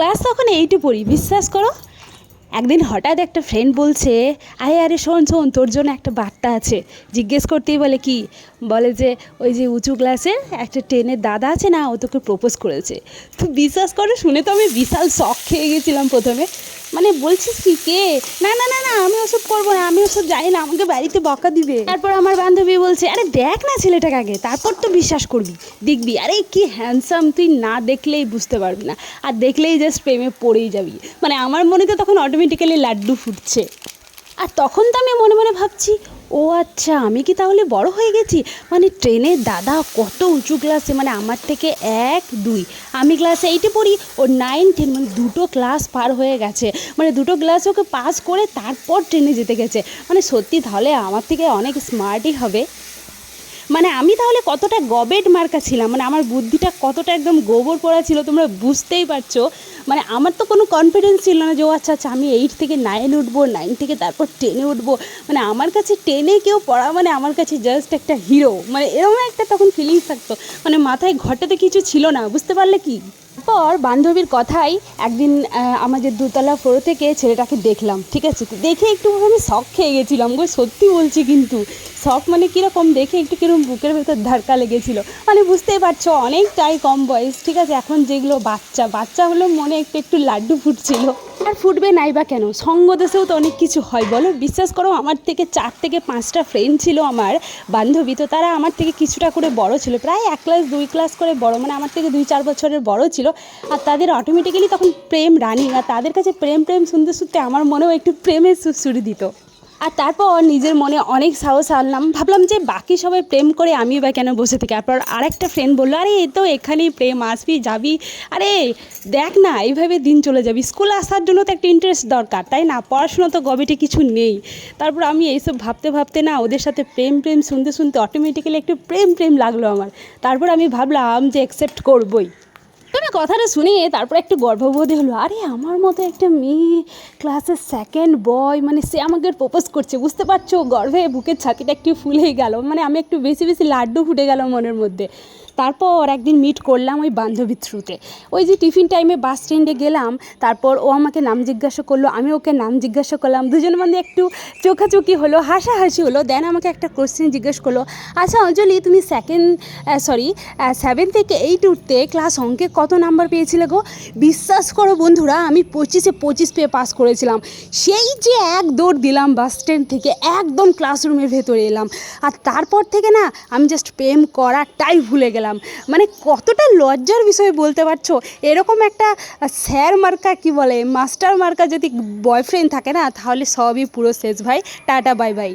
Class তখন এইটে পড়ি, বিশ্বাস করো? একদিন হঠাৎ একটা ফ্রেন্ড বলছে, আরে আরে, শোন শোন, তোর জন্য একটা বার্তা আছে। জিজ্ঞেস করতেই বলে কি? বলে যে, ওই যে উঁচু ক্লাসের একটা টেনের দাদা আছে না, ও তোকে প্রপোজ করেছে। তো বিশ্বাস করো, শুনে তো আমি বিশাল শখ খেয়ে গেছিলাম প্রথমে। মানে বলছিস কি, কে? না না না না, আমি ওসব করব না, আমি ওসব জানি না, আমাকে বাড়িতে বকা দিবে। তারপর আমার বান্ধবী বলছে দেখ না ছেলেটাকে আগে, তারপর তো বিশ্বাস করবি। দেখবি, আরে কি হ্যান্ডসাম তুই না দেখলেই বুঝতে পারবি না। আর দেখলেই জাস্ট প্রেমে পড়েই যাবি। মানে আমার মনে তো তখন অটোমেটিক্যালি লাড্ডু ফুটছে। আর তখন তো আমি মনে মনে ভাবছি, ও আচ্ছা আমি কি তাহলে বড় হয়ে গেছি? মানে ট্রেনের দাদা কত উঁচু ক্লাসে মানে আমার থেকে এক, দুই। আমি ক্লাস এইটে পড়ি ও নাইন টেন মানে দুটো ক্লাস পার হয়ে গেছে। মানে দুটো ক্লাস ওকে পাস করে তারপর ট্রেনে যেতে গেছে। মানে সত্যি তাহলে আমার থেকে অনেক স্মার্টই হবে। মানে আমি তাহলে কতটা গবেট মার্কা ছিলাম? মানে আমার বুদ্ধিটা কতটা একদম গোবর পড়া ছিল তোমরা বুঝতেই পারছ। মানে আমার তো কোনো কনফিডেন্স ছিল না যে, ও আচ্ছা আচ্ছা আমি এইট থেকে নাইন উঠবো নাইন থেকে তারপর টেনে উঠবো। মানে আমার কাছে টেনে কেউ পড়া মানে আমার কাছে জাস্ট একটা হিরো মানে এরকম একটা তখন ফিলিংস থাকতো। মানে মাথায় ঘটাতে কিছু ছিল না, বুঝতে পারলে কি? পর বান্ধবীর কথাই একদিন আমাদের দুতলা ফ্লোর থেকে ছেলেটাকে দেখলাম, ঠিক আছে? দেখে একটু আমি শখ খেয়ে গেছিলাম গো, সত্যি বলছি কিন্তু। শখ মানে কীরকম দেখে একটু কীরকম বুকের ভেতর ধাক্কা লেগেছিলো। মানে বুঝতেই পারছ, অনেকটাই কম বয়স, ঠিক আছে? এখন যেগুলো বাচ্চা বাচ্চা হলো মনে একটু একটু লাড্ডু ফুটছিল। আর ফুটবে নাই বা কেন? সঙ্গ দেশেও তো অনেক কিছু হয়, বলো? বিশ্বাস করো, আমার থেকে চার থেকে পাঁচটা ফ্রেন্ড ছিল আমার বান্ধবী, তো তারা আমার থেকে কিছুটা করে বড় ছিল। প্রায় এক ক্লাস দুই ক্লাস করে বড় মানে আমার থেকে দুই চার বছরের বড় ছিল। আর তাদের অটোমেটিক্যালি তখন প্রেম রানিং, আর তাদের কাছে প্রেম প্রেম, শুনতে শুনতে আমার মনেও একটু প্রেমের সুরসুরি দিত। আর তারপর নিজের মনে অনেক সাহস আনলাম। ভাবলাম যে বাকি সবাই প্রেম করে আমি বা কেন বসে থাকি? তারপর আরেকটা ফ্রেন্ড বলল, আরে, এ তো এখানেই প্রেম, আসবি, যাবি। আরে, দেখ না, এইভাবে দিন চলে যাবি। স্কুল আসার জন্য তো একটা ইন্টারেস্ট দরকার, তাই না? পড়াশোনা তো গবেটে কিছু নেই। তারপর আমি এইসব ভাবতে ভাবতে না, ওদের সাথে প্রেম প্রেম শুনতে শুনতে অটোমেটিক্যালি একটু প্রেম প্রেম লাগল আমার। তারপর আমি ভাবলাম যে অ্যাকসেপ্ট করবই। তবে কথাটা শুনি তারপর একটু গর্ববোধ হলো, আরে, আমার মতো একটা মেয়ে ক্লাসের সেকেন্ড বয় মানে সে আমাকে প্রপোজ করছে, বুঝতে পারছ? গর্ভে বুকের ছাতিটা একটু ফুলে গেল মানে আমি একটু বেশি বেশি লাড্ডু ফুটে গেল মনের মধ্যে। তারপর একদিন মিট করলাম ওই বান্ধবীর থ্রুতে ওই যে টিফিন টাইমে বাস স্ট্যান্ডে গেলাম, তারপর ও আমাকে নাম জিজ্ঞাসা করল, আমি ওকে নাম জিজ্ঞাসা করলাম, দুজন মানে একটু চোখাচোখি হলো, হাসাহাসি হলো দেন আমাকে একটা কোশ্চেন জিজ্ঞেস করল আচ্ছা অঞ্জলি, তুমি সেকেন্ড সরি সেভেন থেকে এইট উঠতে ক্লাস অঙ্কে কত নাম্বার পেয়েছিলে গো? বিশ্বাস করো বন্ধুরা, আমি পঁচিশে পঁচিশ পেয়ে পাস করেছিলাম। সেই যে এক দৌড় দিলাম বাস স্ট্যান্ড থেকে, একদম ক্লাসরুমের ভেতরে এলাম। আর তারপর থেকে না, আমি জাস্ট প্রেম করাটাই ভুলে গেলাম। মানে কতটা লজ্জার বিষয়ে বলতে পারছ? এরকম একটা স্যার মার্কা কি বলে, মাস্টার মার্কা যদি বয়ফ্রেন্ড থাকে না, তাহলে সবই পুরো শেষ ভাই। Tata bye bye